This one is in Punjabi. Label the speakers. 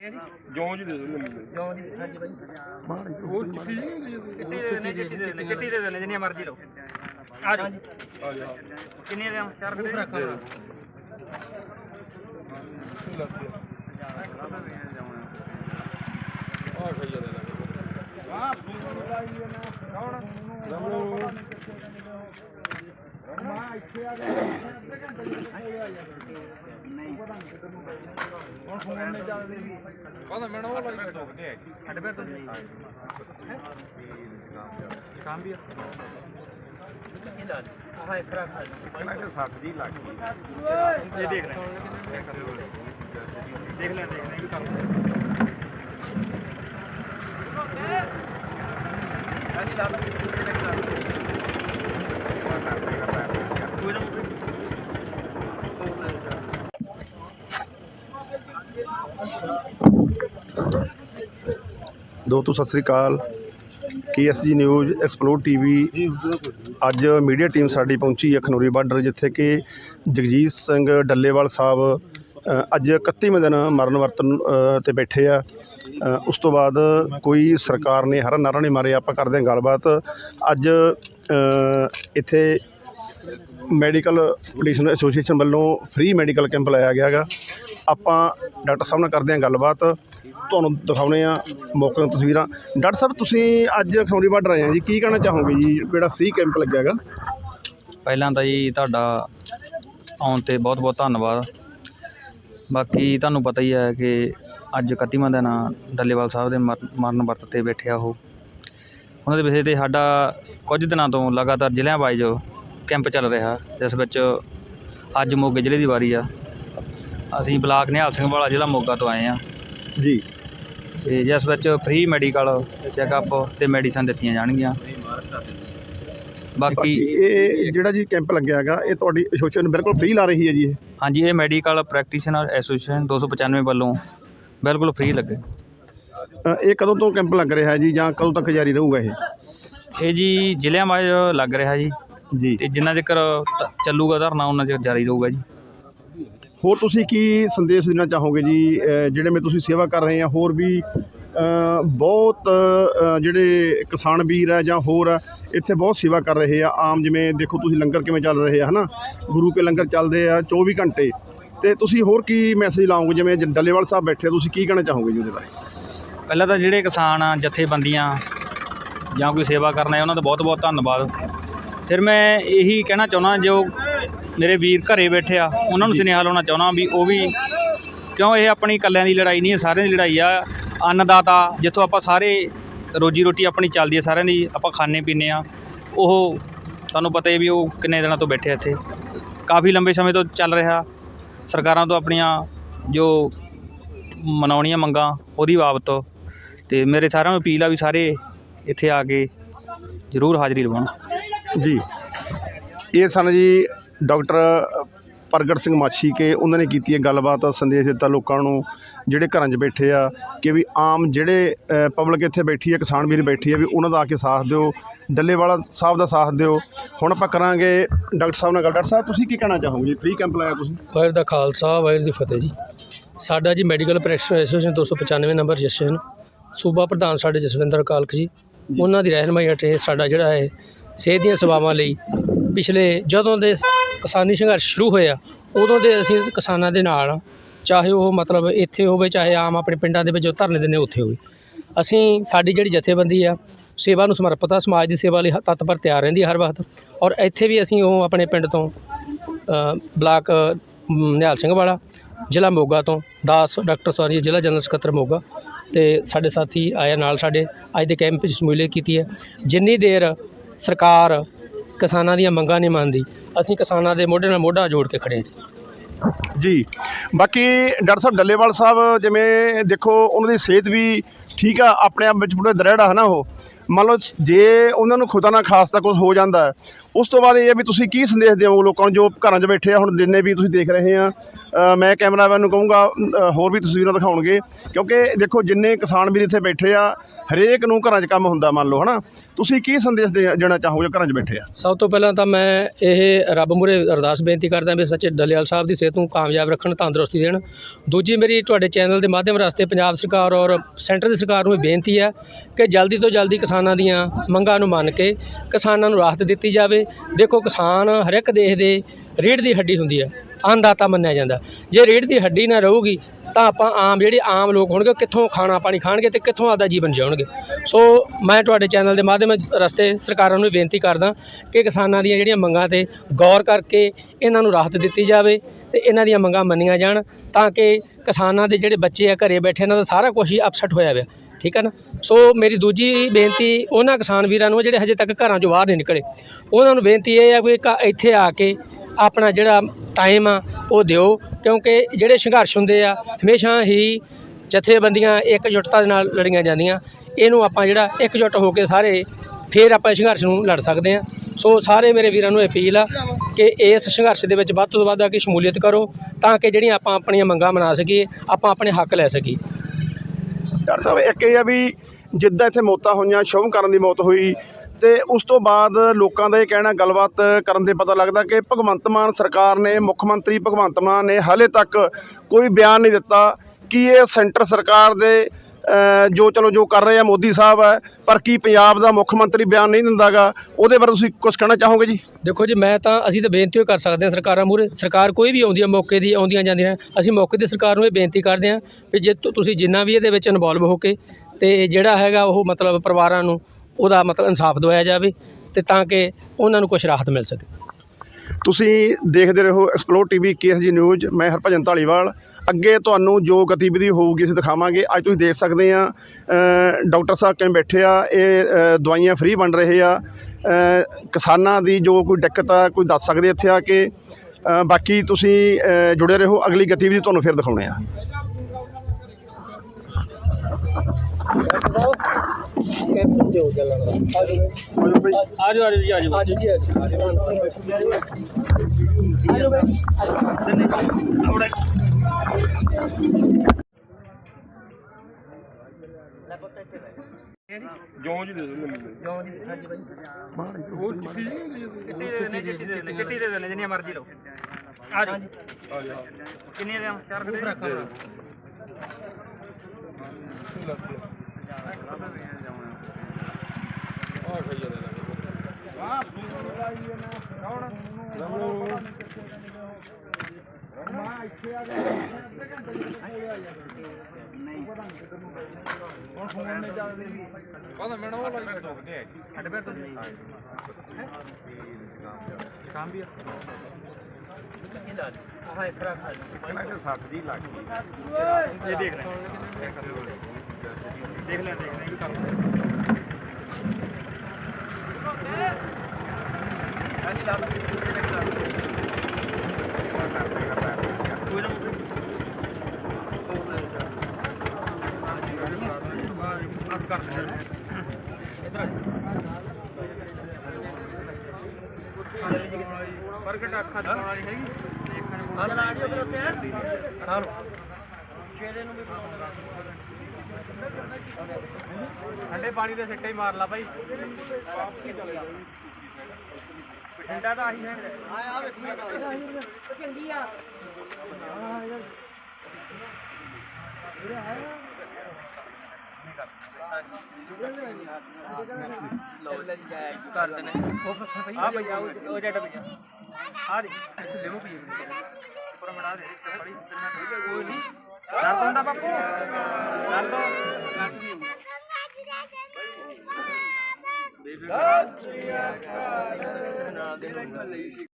Speaker 1: ਜੌਂਜ ਦੇ ਦਿੰਦੇ ਮੈਨੂੰ।
Speaker 2: ਜੌਂ ਦੀ ਹਾਂਜੀ ਬਾਈ
Speaker 1: ਉਹ ਚਿੱਟੀ ਹੈ
Speaker 2: ਚਿੱਟੀ ਦੇ ਦੇਣੇ ਚਿੱਟੀ ਦੇ ਦੇਣੇ ਚਿੱਟੀ ਦੇ ਦੇਣੇ ਜਿੰਨੀਆਂ ਮਰਜ਼ੀ ਲਓ। ਆ ਜਾਓ।
Speaker 1: ਆ ਜਾ
Speaker 2: ਕਿੰਨੀਆਂ ਦੇ ਚਾਰ ਕਿਲੋ ਰੱਖਾਂ
Speaker 1: ਆ ਖਾਈ ਜਾਂਦੇ ਨੇ ਕਹਿੰਦਾ ਮੈਂ ਨਾ ਉਹ ਲਾਈ ਬੈਠਾ
Speaker 2: ਸਾਡੇ ਪੈਰ ਤੋਂ ਸ਼ਾਮ ਵੀ ਆ ਇਹ ਲਾ ਦੇ ਆਹ ਇੱਕ ਰੱਖ ਇਹ ਦੇਖ ਲੈ ਦੇਖ ਲੈ ਦੇਖ ਲੈ ਇਹ ਵੀ ਕਰ ਹਾਂਜੀ ਲਾ ਲਓ ਕੋਈ ਨਾ
Speaker 3: ਦੋਸਤੋ, ਸਤਿ ਸ੍ਰੀ ਅਕਾਲ। ਕੇਐਸਜੀ ਨਿਊਜ਼ ਐਕਸਪਲੋਰ ਟੀਵੀ ਅੱਜ ਮੀਡੀਆ ਟੀਮ ਸਾਡੀ ਪਹੁੰਚੀ ਹੈ ਖਨੌਰੀ ਬਾਰਡਰ ਜਿੱਥੇ ਕਿ ਜਗਜੀਤ ਸਿੰਘ ਡੱਲੇਵਾਲ ਸਾਹਿਬ ਅੱਜ 31ਵੇਂ ਦਿਨ ਮਰਨ ਵਰਤਨ ਤੇ ਬੈਠੇ ਆ। ਉਸ ਤੋਂ ਬਾਅਦ ਕੋਈ ਸਰਕਾਰ ਨੇ ਹਰਾ ਨਾਰਾ ਨਹੀਂ ਮਾਰੇ, ਆਪਾਂ ਕਰਦੇ ਹਾਂ ਗੱਲਬਾਤ। ਅੱਜ ਇੱਥੇ ਮੈਡੀਕਲ ਪੋਲੀਸ਼ਨ ਐਸੋਸੀਏਸ਼ਨ ਵੱਲੋਂ ਫ੍ਰੀ ਮੈਡੀਕਲ ਕੈਂਪ ਲਾਇਆ ਗਿਆ ਹੈਗਾ। ਆਪਾਂ ਡਾਕਟਰ ਸਾਹਿਬ ਨਾਲ ਕਰਦੇ ਹਾਂ ਗੱਲਬਾਤ। ਤੁਹਾਨੂੰ ਦਿਖਾਉਣੇ ਆ ਮੌਕੇ ਦੀਆਂ ਤਸਵੀਰਾਂ। ਡਾਕਟਰ ਸਾਹਿਬ, ਤੁਸੀਂ ਅੱਜ ਖਨੌਰੀ ਬਾਰਡਰ ਆਏ ਆ ਜੀ। ਕੀ ਕਹਿਣਾ ਚਾਹੋਗੇ ਜੀ? ਜਿਹੜਾ ਫ੍ਰੀ ਕੈਂਪ ਲੱਗਿਆ ਹੈਗਾ।
Speaker 4: ਪਹਿਲਾਂ ਤਾਂ ਜੀ ਤੁਹਾਡਾ ਆਉਣ ਤੇ ਬਹੁਤ ਬਹੁਤ ਧੰਨਵਾਦ। ਬਾਕੀ ਤੁਹਾਨੂੰ ਪਤਾ ਹੀ ਹੈ ਕਿ ਅੱਜ 31ਵਾਂ ਦਿਨ ਡੱਲੇਵਾਲ ਸਾਹਿਬ ਦੇ ਮਰ- ਮਰਨ ਵਰਤ ਤੇ ਬੈਠਿਆ ਉਹ। ਉਹਨਾਂ ਦੇ ਵਿਸ਼ੇ ਤੇ ਸਾਡਾ ਕੁਝ ਦਿਨਾਂ ਤੋਂ ਲਗਾਤਾਰ ਜ਼ਿਲ੍ਹਿਆਂ ਵਾਈਜ਼ ਕੈਂਪ ਚੱਲ ਰਿਹਾ ਜਿਸ ਵਿੱਚ ਅੱਜ ਮੋਗੇ ਜ਼ਿਲ੍ਹੇ ਦੀ ਵਾਰੀ ਆ। ਅਸੀਂ ਬਲਾਕ ਨਿਹਾਲ ਸਿੰਘ ਵਾਲਾ ਜ਼ਿਲ੍ਹਾ ਮੋਗਾ ਤੋਂ ਆਏ ਆ
Speaker 3: ਜੀ।
Speaker 4: ਤੇ ਜਿਸ ਵਿੱਚ ਫ੍ਰੀ ਮੈਡੀਕਲ ਚੈੱਕਅਪ ਤੇ ਮੈਡੀਸਨ ਦਿੱਤੀਆਂ ਜਾਣਗੀਆਂ।
Speaker 3: ਬਾਕੀ ਇਹ ਜਿਹੜਾ ਜੀ ਕੈਂਪ ਲੱਗਿਆ ਹੈਗਾ ਇਹ ਤੁਹਾਡੀ ਐਸੋਸੀਏਸ਼ਨ ਬਿਲਕੁਲ ਫ੍ਰੀ ਲਾ ਰਹੀ ਹੈ ਜੀ ਇਹ?
Speaker 4: ਹਾਂਜੀ ਇਹ ਮੈਡੀਕਲ ਪ੍ਰੈਕਟੀਸ਼ਨਰ ਐਸੋਸੀਏਸ਼ਨ 295 ਵੱਲੋਂ ਬਿਲਕੁਲ ਫ੍ਰੀ ਲੱਗੇ।
Speaker 3: ਇਹ ਕਦੋਂ ਤੋਂ ਕੈਂਪ ਲੱਗ ਰਿਹਾ ਹੈ ਜੀ ਜਾਂ ਕਦੋਂ ਤੱਕ ਜਾਰੀ ਰਹੂਗਾ ਇਹ?
Speaker 4: ਇਹ ਜੀ ਜ਼ਿਲ੍ਹਿਆਂ ਵਾਈਜ਼ ਲੱਗ ਰਿਹਾ ਜੀ।
Speaker 3: ਜੀ।
Speaker 4: ਤੇ ਜਿੰਨਾ ਚਿਰ ਚੱਲੂਗਾ ਧਰਨਾ ਉਹਨਾਂ ਚਿਰ ਜਾਰੀ ਰਹੂਗਾ ਜੀ।
Speaker 3: ਹੋਰ ਤੁਸੀਂ ਕੀ ਸੰਦੇਸ਼ ਦੇਣਾ ਚਾਹੋਗੇ ਜੀ? ਜਿਹੜੇ ਮੈਂ ਤੁਸੀਂ ਸੇਵਾ ਕਰ ਰਹੇ ਆ ਹੋਰ ਵੀ ਬਹੁਤ ਜਿਹੜੇ ਕਿਸਾਨ ਵੀਰ ਆ ਜਾਂ ਹੋਰ ਆ ਇੱਥੇ ਬਹੁਤ ਸੇਵਾ ਕਰ ਰਹੇ ਆ। ਆਮ ਜਿਵੇਂ ਦੇਖੋ ਤੁਸੀਂ ਲੰਗਰ ਕਿਵੇਂ ਚੱਲ ਰਹੇ ਆ ਹਨਾ? ਗੁਰੂ ਕੇ ਲੰਗਰ ਚੱਲਦੇ ਆ 24 ਘੰਟੇ। ਤੇ ਤੁਸੀਂ ਹੋਰ ਕੀ ਮੈਸੇਜ ਲਾਓਗੇ? ਜਿਵੇਂ ਡੱਲੇਵਾਲ ਸਾਹਿਬ ਬੈਠੇ ਤੁਸੀਂ ਕੀ ਕਹਿਣਾ ਚਾਹੋਗੇ ਜੀ ਉਹਦੇ ਬਾਰੇ?
Speaker 4: ਪਹਿਲਾਂ ਤਾਂ ਜਿਹੜੇ ਕਿਸਾਨ ਆ ਜਥੇਬੰਦੀਆਂ ਜਾਂ ਕੋਈ ਸੇਵਾ ਕਰਨਾ ਹੈ ਉਹਨਾਂ ਦਾ ਬਹੁਤ ਬਹੁਤ ਧੰਨਵਾਦ। ਫਿਰ ਮੈਂ ਇਹੀ ਕਹਿਣਾ ਚਾਹੁੰਦਾ ਜੋ ਮੇਰੇ ਵੀਰ ਘਰੇ ਬੈਠੇ ਆ ਉਹਨਾਂ ਨੂੰ ਸੁਨੇਹਾ ਲਾਉਣਾ ਚਾਹੁੰਦਾ ਵੀ ਉਹ ਵੀ ਕਿਉਂ ਇਹ ਆਪਣੀ ਇਕੱਲਿਆਂ ਦੀ ਲੜਾਈ ਨਹੀਂ ਹੈ ਸਾਰਿਆਂ ਦੀ ਲੜਾਈ ਆ। ਅੰਨਦਾਤਾ ਜਿੱਥੋਂ ਆਪਾਂ ਸਾਰੇ ਰੋਜੀ ਰੋਟੀ ਆਪਣੀ ਚੱਲਦੀ ਹੈ ਸਾਰਿਆਂ ਦੀ ਆਪਾਂ ਖਾਣੇ ਪੀਂਦੇ ਆ। ਉਹ ਤੁਹਾਨੂੰ ਪਤਾ ਹੀ ਵੀ ਉਹ ਕਿੰਨੇ ਦਿਨਾਂ ਤੋਂ ਬੈਠੇ ਆ ਇੱਥੇ। ਕਾਫੀ ਲੰਬੇ ਸਮੇਂ ਤੋਂ ਚੱਲ ਰਿਹਾ। ਸਰਕਾਰਾਂ ਤੋਂ ਆਪਣੀਆਂ ਜੋ ਮਨਾਉਣੀਆਂ ਮੰਗਾਂ ਉਹਦੀ ਬਾਬਤ। ਤੇ ਮੇਰੇ ਸਾਰਿਆਂ ਨੂੰ ਅਪੀਲ ਆ ਵੀ ਸਾਰੇ ਇੱਥੇ ਆ ਕੇ ਜ਼ਰੂਰ ਹਾਜ਼ਰੀ ਲਵਾਉਣ।
Speaker 3: ਜੀ। ਇਹ ਸਨ ਜੀ ਡਾਕਟਰ ਪ੍ਰਗਟ ਸਿੰਘ ਮਾਛੀ ਕੇ। ਉਹਨਾਂ ਨੇ ਕੀਤੀ ਹੈ ਗੱਲਬਾਤ ਸੰਦੇਸ਼ ਦਿੱਤਾ ਲੋਕਾਂ ਨੂੰ ਜਿਹੜੇ ਘਰਾਂ 'ਚ ਬੈਠੇ ਆ ਕਿ ਵੀ ਆਮ ਜਿਹੜੇ ਪਬਲਿਕ ਇੱਥੇ ਬੈਠੀ ਹੈ ਕਿਸਾਨ ਵੀਰ ਬੈਠੀ ਹੈ ਵੀ ਉਹਨਾਂ ਦਾ ਆ ਕੇ ਸਾਥ ਦਿਓ। ਡੱਲੇਵਾਲਾ ਸਾਹਿਬ ਦਾ ਸਾਥ ਦਿਓ। ਹੁਣ ਆਪਾਂ ਕਰਾਂਗੇ ਡਾਕਟਰ ਸਾਹਿਬ ਨਾਲ ਗੱਲ। ਡਾਕਟਰ ਸਾਹਿਬ ਤੁਸੀਂ ਕੀ ਕਹਿਣਾ ਚਾਹੋਗੇ ਫ੍ਰੀ ਕੈਂਪ ਲਾਇਆ ਤੁਸੀਂ?
Speaker 5: ਵਾਹਿਗੁਰੂ ਦਾ ਖਾਲਸਾ ਵਾਹਿਗੁਰੂ ਦੀ ਫਤਿਹ ਜੀ। ਸਾਡਾ ਜੀ medical practitioner association 295 number registration ਸੂਬਾ ਪ੍ਰਧਾਨ ਸਾਡੇ ਜਸਵਿੰਦਰ ਕਾਲਖ ਜੀ। ਉਹਨਾਂ ਦੀ ਰਹਿਨਮਾਈ ਹੇਠ ਸਾਡਾ ਜਿਹੜਾ ਹੈ ਸਿਹਤ ਦੀਆਂ ਸੇਵਾਵਾਂ ਲਈ ਪਿਛਲੇ ਜਦੋਂ ਦੇ ਕਿਸਾਨੀ ਸੰਘਰਸ਼ ਸ਼ੁਰੂ ਹੋਇਆ ਉਦੋਂ ਦੇ ਅਸੀਂ ਕਿਸਾਨਾਂ ਦੇ ਨਾਲ ਹਾਂ। ਚਾਹੇ ਉਹ ਮਤਲਬ ਇੱਥੇ ਹੋਵੇ ਚਾਹੇ ਆਮ ਆਪਣੇ ਪਿੰਡਾਂ ਦੇ ਵਿੱਚ ਜੋ ਧਰਨੇ ਦਿੰਦੇ ਉੱਥੇ ਹੋਵੇ। ਅਸੀਂ ਸਾਡੀ ਜਿਹੜੀ ਜਥੇਬੰਦੀ ਆ ਸੇਵਾ ਨੂੰ ਸਮਰਪਿਤ ਆ ਸਮਾਜ ਦੀ ਸੇਵਾ ਲਈ ਹ- ਤਤਪਰ ਤਿਆਰ ਰਹਿੰਦੀ ਹੈ ਹਰ ਵਕਤ। ਔਰ ਇੱਥੇ ਵੀ ਅਸੀਂ ਉਹ ਆਪਣੇ ਪਿੰਡ ਤੋਂ ਅ, ਬਲਾਕ ਮ, ਨਿਹਾਲ ਸਿੰਘ ਵਾਲਾ ਜ਼ਿਲ੍ਹਾ ਮੋਗਾ ਤੋਂ ਦਾਸ ਡਾਕਟਰ ਸਵਾਰੀ ਜ਼ਿਲ੍ਹਾ ਜਨਰਲ ਸਕੱਤਰ ਮੋਗਾ ਤੇ ਸਾਡੇ ਸਾਥੀ ਆਇਆ ਨਾਲ ਸਾਡੇ। ਅੱਜ ਦੇ ਕੈਂਪ ਵਿੱਚ ਸ਼ਮੂਲੀਅਤ ਕੀਤੀ ਹੈ। ਜਿੰਨੀ ਦੇਰ ਸਰਕਾਰ ਕਿਸਾਨਾਂ ਦੀਆਂ ਮੰਗਾਂ ਨਹੀਂ ਮੰਨਦੀ। ਅਸੀਂ ਕਿਸਾਨਾਂ ਦੇ ਮੋਢੇ ਨਾਲ ਮੋਢਾ ਜੋੜ ਕੇ ਖੜੇ ਜੀ
Speaker 3: ਜੀ, ਬਾਕੀ ਡਾਕਟਰ ਸਾਹਿਬ ਡੱਲੇਵਾਲ ਸਾਹਿਬ ਜਿਵੇਂ ਦੇਖੋ, ਉਹਨਾਂ ਦੀ ਸਿਹਤ ਵੀ ਠੀਕ ਆ, ਆਪਣੇ ਆਪ ਵਿੱਚ ਪੂਰੇ ਦਰੜਾ ਹੈ ਨਾ ਉਹ? ਮੰਨ ਲਓ ਜੇ ਉਹਨਾਂ ਨੂੰ ਖੁਦਾ ਨਾ ਖਾਸਤਾ ਕੁਝ ਹੋ ਜਾਂਦਾ ਉਸ ਤੋਂ ਬਾਅਦ ਇਹ ਹੈ ਵੀ ਤੁਸੀਂ ਕੀ ਸੰਦੇਸ਼ ਦਿਓ ਲੋਕਾਂ ਨੂੰ ਜੋ ਘਰਾਂ 'ਚ ਬੈਠੇ ਆ, ਹੁਣ ਜਿੰਨੇ ਵੀ ਤੁਸੀਂ ਦੇਖ ਰਹੇ ਆ ਮੈਂ ਕੈਮਰਾਮੈਨ ਨੂੰ ਕਹੂੰਗਾ ਹੋਰ ਵੀ ਤਸਵੀਰਾਂ ਦਿਖਾਉਣਗੇ, ਕਿਉਂਕਿ ਦੇਖੋ ਜਿੰਨੇ ਕਿਸਾਨ ਵੀਰ ਇੱਥੇ ਬੈਠੇ ਆ, ਹਰੇਕ ਨੂੰ ਘਰਾਂ 'ਚ ਕੰਮ ਹੁੰਦਾ ਮੰਨ ਲਓ, ਹਨਾ? ਤੁਸੀਂ ਕੀ ਸੰਦੇਸ਼ ਦੇਣਾ ਚਾਹੋਗੇ ਘਰਾਂ 'ਚ ਬੈਠੇ ਆ?
Speaker 5: ਸਭ ਤੋਂ ਪਹਿਲਾਂ ਤਾਂ ਮੈਂ ਇਹ ਰੱਬ ਮੂਹਰੇ ਅਰਦਾਸ ਬੇਨਤੀ ਕਰਦਾ ਵੀ ਸੱਚੇ ਡੱਲੇਵਾਲ ਸਾਹਿਬ ਦੀ ਸਿਹਤ ਨੂੰ ਕਾਮਯਾਬ ਰੱਖਣ, ਤੰਦਰੁਸਤੀ ਦੇਣ। ਦੂਜੀ ਮੇਰੀ ਤੁਹਾਡੇ ਚੈਨਲ ਦੇ ਮਾਧਿਅਮ ਰਸਤੇ ਪੰਜਾਬ ਸਰਕਾਰ ਔਰ ਸੈਂਟਰ ਦੀ ਸਰਕਾਰ ਨੂੰ ਇਹ ਬੇਨਤੀ ਹੈ ਕਿ ਜਲਦੀ ਤੋਂ ਜਲਦੀ ਕਿਸਾਨ ਕਿਸਾਨਾਂ ਦੀਆਂ ਮੰਗਾਂ ਨੂੰ ਮੰਨ ਕੇ ਕਿਸਾਨਾਂ ਨੂੰ ਰਾਹਤ ਦਿੱਤੀ ਜਾਵੇ। ਦੇਖੋ ਕਿਸਾਨ ਹਰ ਇੱਕ ਦੇਸ਼ ਦੇ ਰੀੜ੍ਹ ਦੀ ਹੱਡੀ ਹੁੰਦੀ ਹੈ, ਅੰਨਦਾਤਾ ਮੰਨਿਆ ਜਾਂਦਾ। ਜੇ ਰੀੜ੍ਹ ਦੀ ਹੱਡੀ ਨਾ ਰਹੂਗੀ ਤਾਂ ਆਪਾਂ ਆਮ ਜਿਹੜੇ ਆਮ ਲੋਕ ਹੋਣਗੇ ਉਹ ਕਿੱਥੋਂ ਖਾਣਾ ਪਾਣੀ ਖਾਣਗੇ ਤੇ ਕਿੱਥੋਂ ਆਪਦਾ ਜੀਵਨ ਜਿਉਣਗੇ। ਸੋ ਮੈਂ ਤੁਹਾਡੇ ਚੈਨਲ ਦੇ ਮਾਧਿਅਮ ਰਸਤੇ ਸਰਕਾਰਾਂ ਨੂੰ ਬੇਨਤੀ ਕਰਦਾ ਕਿ ਕਿਸਾਨਾਂ ਦੀਆਂ ਜਿਹੜੀਆਂ ਮੰਗਾਂ ਤੇ ਗੌਰ ਕਰਕੇ ਇਹਨਾਂ ਨੂੰ ਰਾਹਤ ਦਿੱਤੀ ਜਾਵੇ ਤੇ ਇਹਨਾਂ ਦੀਆਂ ਮੰਗਾਂ ਮੰਨੀਆਂ ਜਾਣ ਤਾਂ ਕਿ ਕਿਸਾਨਾਂ ਦੇ ਜਿਹੜੇ ਬੱਚੇ ਆ ਘਰੇ ਬੈਠੇ, ਇਹਨਾਂ ਦਾ ਸਾਰਾ ਕੁਝ ਹੀ ਅਪਸੈਟ ਹੋਇਆ ਹੋਇਆ। ਠੀਕ ਹੈ ਨਾ? ਸੋ ਮੇਰੀ ਦੂਜੀ ਬੇਨਤੀ ਉਹਨਾਂ ਕਿਸਾਨ ਵੀਰਾਂ ਨੂੰ, ਜਿਹੜੇ ਹਜੇ ਤੱਕ ਘਰਾਂ ਚੋਂ ਬਾਹਰ ਨਹੀਂ ਨਿਕਲੇ, ਉਹਨਾਂ ਨੂੰ ਬੇਨਤੀ ਇਹ ਹੈ ਕਿ ਘ- ਇੱਥੇ ਆ ਕੇ ਆਪਣਾ ਜਿਹੜਾ ਟਾਈਮ ਆ, ਉਹ ਦਿਓ। ਕਿਉਂਕਿ ਜਿਹੜੇ ਸੰਘਰਸ਼ ਹੁੰਦੇ ਆ, ਹਮੇਸ਼ਾ ਹੀ ਜਥੇਬੰਦੀਆਂ ਇਕਜੁੱਟਤਾ ਦੇ ਨਾਲ ਲੜੀਆਂ ਜਾਂਦੀਆਂ। ਇਹਨੂੰ ਆਪਾਂ ਜਿਹੜਾ ਇਕਜੁੱਟ ਹੋ ਕੇ ਸਾਰੇ ਫਿਰ ਆਪਾਂ ਸੰਘਰਸ਼ ਨੂੰ ਲੜ ਸਕਦੇ ਹਾਂ ਸੋ ਸਾਰੇ ਮੇਰੇ ਵੀਰਾਂ ਨੂੰ ਅਪੀਲ ਆ ਕਿ ਇਸ ਸੰਘਰਸ਼ ਦੇ ਵਿੱਚ ਵੱਧ ਤੋਂ ਵੱਧ ਆ ਕੇ ਸ਼ਮੂਲੀਅਤ ਕਰੋ, ਤਾਂ ਕਿ ਜਿਹੜੀਆਂ ਆਪਾਂ ਆਪਣੀਆਂ ਮੰਗਾਂ ਮਨਾ ਸਕੀਏ, ਆਪਾਂ ਆਪਣੇ ਹੱਕ ਲੈ ਸਕੀਏ।
Speaker 3: ਡਾਕਟਰ ਸਾਹਿਬ ਇੱਕ ਇਹ ਆ ਵੀ ਜਿੱਦਾਂ ਇੱਥੇ ਮੌਤਾਂ ਹੋਈਆਂ ਸ਼ੁਭਮ ਕਰਨ ਦੀ ਮੌਤ ਹੋਈ ਤੇ ਉਸ ਤੋਂ ਬਾਅਦ ਲੋਕਾਂ ਦਾ ਇਹ ਕਹਿਣਾ, ਗੱਲਬਾਤ ਕਰਨ ਦੇ ਪਤਾ ਲੱਗਦਾ ਕਿ ਭਗਵੰਤ ਮਾਨ ਸਰਕਾਰ ਨੇ, ਮੁੱਖ ਮੰਤਰੀ ਭਗਵੰਤ ਮਾਨ ਨੇ ਹਾਲੇ ਤੱਕ ਕੋਈ ਬਿਆਨ ਨਹੀਂ ਦਿੱਤਾ ਕਿ ਇਹ ਸੈਂਟਰ ਸਰਕਾਰ ਦੇ ਜੋ ਚਲੋ ਜੋ ਕਰ ਰਹੇ ਆ ਮੋਦੀ ਸਾਹਿਬ ਹੈ, ਪਰ ਕੀ ਪੰਜਾਬ ਦਾ ਮੁੱਖ ਮੰਤਰੀ ਬਿਆਨ ਨਹੀਂ ਦਿੰਦਾਗਾ? ਉਹਦੇ ਬਾਰੇ ਤੁਸੀਂ ਕੁਝ ਕਹਿਣਾ ਚਾਹੋਗੇ ਜੀ?
Speaker 5: ਦੇਖੋ ਜੀ, ਮੈਂ ਤਾਂ ਅਸੀਂ ਤਾਂ ਬੇਨਤੀ ਓ ਕਰ ਸਕਦੇ ਹਾਂ ਸਰਕਾਰਾਂ ਮੂਹਰੇ। ਸਰਕਾਰ ਕੋਈ ਵੀ ਆਉਂਦੀ ਹੈ ਮੌਕੇ ਦੀ ਆਉਂਦੀਆਂ ਜਾਂਦੀਆਂ ਅਸੀਂ ਮੌਕੇ ਦੀ ਸਰਕਾਰ ਨੂੰ ਇਹ ਬੇਨਤੀ ਕਰਦੇ ਹਾਂ ਵੀ ਜੇ ਤੁਸੀਂ ਜਿੰਨਾ ਵੀ ਇਹਦੇ ਵਿੱਚ ਇਨਵੋਲਵ ਹੋ ਕੇ ਤੇ ਜਿਹੜਾ ਹੈਗਾ ਉਹ ਮਤਲਬ ਪਰਿਵਾਰਾਂ ਨੂੰ ਉਹਦਾ ਮਤਲਬ ਇਨਸਾਫ ਦਵਾਇਆ ਜਾਵੇ ਤੇ ਤਾਂ ਕਿ ਉਹਨਾਂ ਨੂੰ ਕੁਝ ਰਾਹਤ ਮਿਲ ਸਕੇ।
Speaker 3: ਤੁਸੀਂ ਦੇਖਦੇ ਰਹੋ ਐਕਸਪਲੋਰ ਟੀਵੀ ਕੇਐਸਜੀ ਨਿਊਜ਼ ਮੈਂ ਹਰਭਜਨ ਧਾਲੀਵਾਲ। ਅੱਗੇ ਤੁਹਾਨੂੰ ਜੋ ਗਤੀਵਿਧੀ ਹੋਊਗੀ ਅਸੀਂ ਦਿਖਾਵਾਂਗੇ। ਅੱਜ ਤੁਸੀਂ ਦੇਖ ਸਕਦੇ ਆ ਡਾਕਟਰ ਸਾਹਿਬ ਕਿਵੇਂ ਬੈਠੇ ਆ, ਇਹ ਦਵਾਈਆਂ ਫ੍ਰੀ ਬਣ ਰਹੇ ਆ। ਕਿਸਾਨਾਂ ਦੀ ਜੋ ਕੋਈ ਦਿੱਕਤ ਆ, ਕੋਈ ਦੱਸ ਸਕਦੇ ਇੱਥੇ ਆ ਕੇ। ਬਾਕੀ ਤੁਸੀਂ ਜੁੜੇ ਰਹੋ। ਅਗਲੀ ਗਤੀਵਿਧੀ ਤੁਹਾਨੂੰ ਫਿਰ ਦਿਖਾਉਣੇ ਆ।
Speaker 4: ਆਜੋ ਆਜੋ ਜੀ ਆਜੋ
Speaker 5: ਆਜੋ ਜੀ
Speaker 1: ਜੋਂ ਜੀ ਦੇ ਦਿੰਦੇ ਮੈਨੂੰ
Speaker 2: ਜੋਂ ਜੀ ਹਾਂਜੀ ਬਾਈ
Speaker 1: ਉਹ ਚਿੱਟੀ
Speaker 4: ਚਿੱਟੀ ਦੇ ਦੇਣੇ ਚਿੱਟੀ ਦੇ ਦੇਣੇ ਚਿੱਟੀ ਦੇ ਦੇਣੇ ਜਿੰਨੀਆਂ ਮਰਜ਼ੀ ਲਓ ਆਜੋ
Speaker 1: ਆ? ਜਾ
Speaker 4: ਕਿੰਨੀਆਂ ਦੇਵਾਂ ਚਾਰ ਕੱਢੇ
Speaker 1: ਦੇ। ਪਤਾ ਮੈਨੂੰ ਉਹ ਲਾਈ ਬੈਠਾ
Speaker 4: ਛੱਡ ਬੈਠੋ ਕੰਮ ਵੀ ਆ
Speaker 2: ਆਹ ਇੱਕ ਰੱਖ
Speaker 4: ਇਹ ਦੇਖ ਲੈ ਦੇਖ ਲੈ ਦੇਖ ਲੈ ਇਹ ਵੀ ਕਰ ਲੈ ਕੋਈ ਨਾ ਆਪ ਕਰ ਦੇ ਇਧਰ ਆ ਪ੍ਰਗਟ ਅੱਖਾਂ ਦਿਖਾਉਣ ਵਾਲੀ ਹੈਗੀ ਦੇਖਣ ਨੂੰ
Speaker 2: ਹਾਂ ਲਾ ਦਿਓ ਫਿਰ ਉੱਤੇ ਹਾਂ। ਸ਼ੇਰੇ ਨੂੰ ਵੀ
Speaker 4: ਠੰਡੇ ਪਾਣੀ ਦੇ ਸਿੱਟੇ ਹੀ ਮਾਰ ਲਾ ਭਾਈ ਠੰਡਾ ਤਾਂ ਆਹੀ ਹੈ
Speaker 2: ਕਰ ਦੇਣੇ ਉਹ ਫਿਰ ਭਾਈ
Speaker 4: ਆ ਭਈ ਉਹ ਜੱਟ ਭਈ ਆ ਦੇ ਲੈਮੋ ਪੀ ਉੱਪਰ ਮੜਾ ਦੇ ਬੜੀ ਕੋਈ ਨਹੀਂ ਦਰਦ ਹੁੰਦਾ ਬਾਪੂ ਦਰਦ
Speaker 2: ਨਾਲ ਦੇ